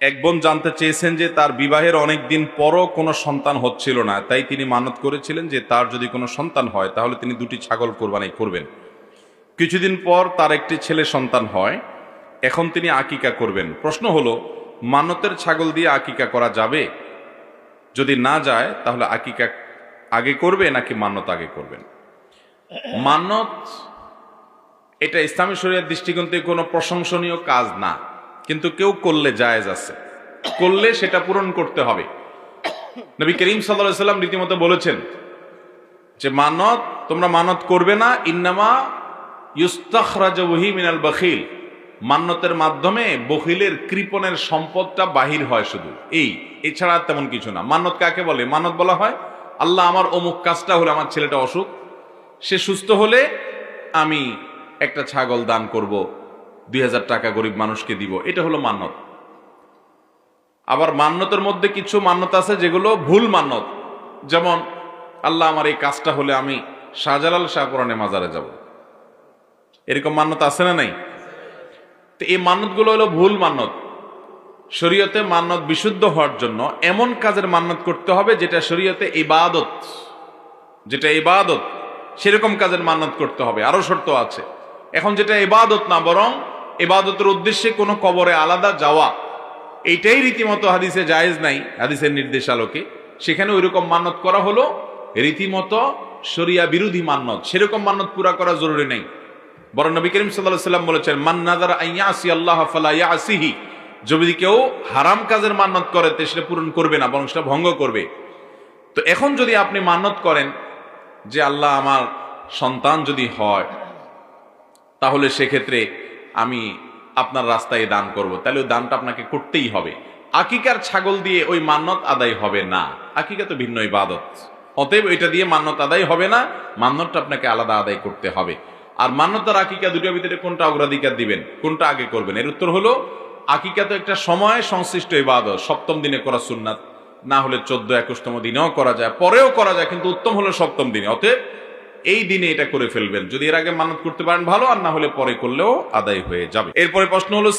এক বোন জানতে চেয়েছেন যে তার বিবাহের অনেক দিন পরও কোনো সন্তান হচ্ছিল না, তাই তিনি মানত করেছিলেন যে তার যদি কোনো সন্তান হয়, তাহলে তিনি দুটি ছাগল কোরবানি করবেন। কিছুদিন পর তার একটি ছেলে সন্তান হয়, এখন তিনি আকিকা করবেন। প্রশ্ন হলো, মানতের ছাগল দিয়ে আকিকা করা যাবে? যদি না যায়, তাহলে আকিকা আগে করবে নাকি মান্যত আগে করবেন? মান্যত এটা ইসলামী শরীরের দৃষ্টিকোণ থেকে কোনো প্রশংসনীয় কাজ না। কিন্তু কেউ করলে জায়েজ আছে। করলে সেটা পূরণ করতে হবে। নবী করিম সাল্লাহ সাল্লাম রীতিমতো বলেছেন যে, মানত, তোমরা মানত করবে না, ইন্নামা ইউস্তাখরাজহি মিনাল বখিল। মান্যতের মাধ্যমে বখিলের কৃপণের সম্পদটা বাহির হয় শুধু। এই, এছাড়া তেমন কিছু না। মান্যত কাকে বলে? মানত বলা হয়, আল্লাহ আমার অমুক কাজটা হলে আমার ছেলেটা অসুখ, সে সুস্থ হলে আমি একটা ছাগল দান করব। দুই হাজার টাকা গরিব মানুষকে দিব। এটা হলো মান্যত। আবার মান্যতের মধ্যে কিছু মান্যত আছে যেগুলো ভুল মান্যত। যেমন, আল্লাহ আমার এই কাজটা হলে আমি শাহজালাল শাহপুরানে মাজারে যাব। এরকম মান্যত আছে না নাই? তো এই মান্যতগুলো হলো ভুল মান্যত। শরীয়তে মান্যত বিশুদ্ধ হওয়ার জন্য এমন কাজের মান্যত করতে হবে যেটা শরীয়তে ইবাদত। যেটা ইবাদত, সেরকম কাজের মান্যত করতে হবে। আরও শর্ত আছে। এখন যেটা ইবাদত না, বরং ইবাদতের উদ্দেশ্যে কোনো কবরে আলাদা যাওয়া, এইটাই রীতিমতো হাদিসে জায়েজ নাই, হাদিসের নির্দেশ আলোকে। সেখানে ওইরকম মান্যত করা হলো, রীতিমতো শরিয়া বিরোধী মান্যত। সেরকম মান্যত পুরা করা জরুরি নেই। বরং নবী করিম সাল্লাহ সাল্লাম বলেছেন মান্নাদার আইয়াসি আল্লাহ ফালা ইয়াসিহি। যদি কেউ হারাম কাজের মান্যত করে, তো সেটা পূরণ করবে না, বরং সেটা ভঙ্গ করবে। তো এখন যদি আপনি মান্যত করেন যে, আল্লাহ আমার সন্তান যদি হয়, তাহলে সেক্ষেত্রে আমি আপনার রাস্তায় দান করব। তাহলে ওই দানটা আপনাকে করতেই হবে। আকিকার ছাগল দিয়ে ওই মান্যত আদায় হবে না। আকিকা তো ভিন্ন ইবাদত। অতএব এটা দিয়ে মান্যত আদায় হবে না। মান্যতটা আপনাকে আলাদা আদায় করতে হবে। আর মান্যত আর আকিকা দুটোর ভিতরে কোনটা অগ্রাধিকার দিবেন, কোনটা আগে করবেন? এর উত্তর হলো, আকিকা তো একটা সময় সংশ্লিষ্ট ইবাদত। সপ্তম দিনে করা সুন্নাত। না হলে চোদ্দ একুশতম দিনেও করা যায়। পরেও করা যায়, কিন্তু উত্তম হলো সপ্তম দিনে। অতএব এই দিনে এটা করে ফেলবেন। যদি এর আগে মানত করতে পারেন ভালো, আর না হলে পরে করলেও আদায় হয়ে যাবে। এরপরে প্রশ্ন হলো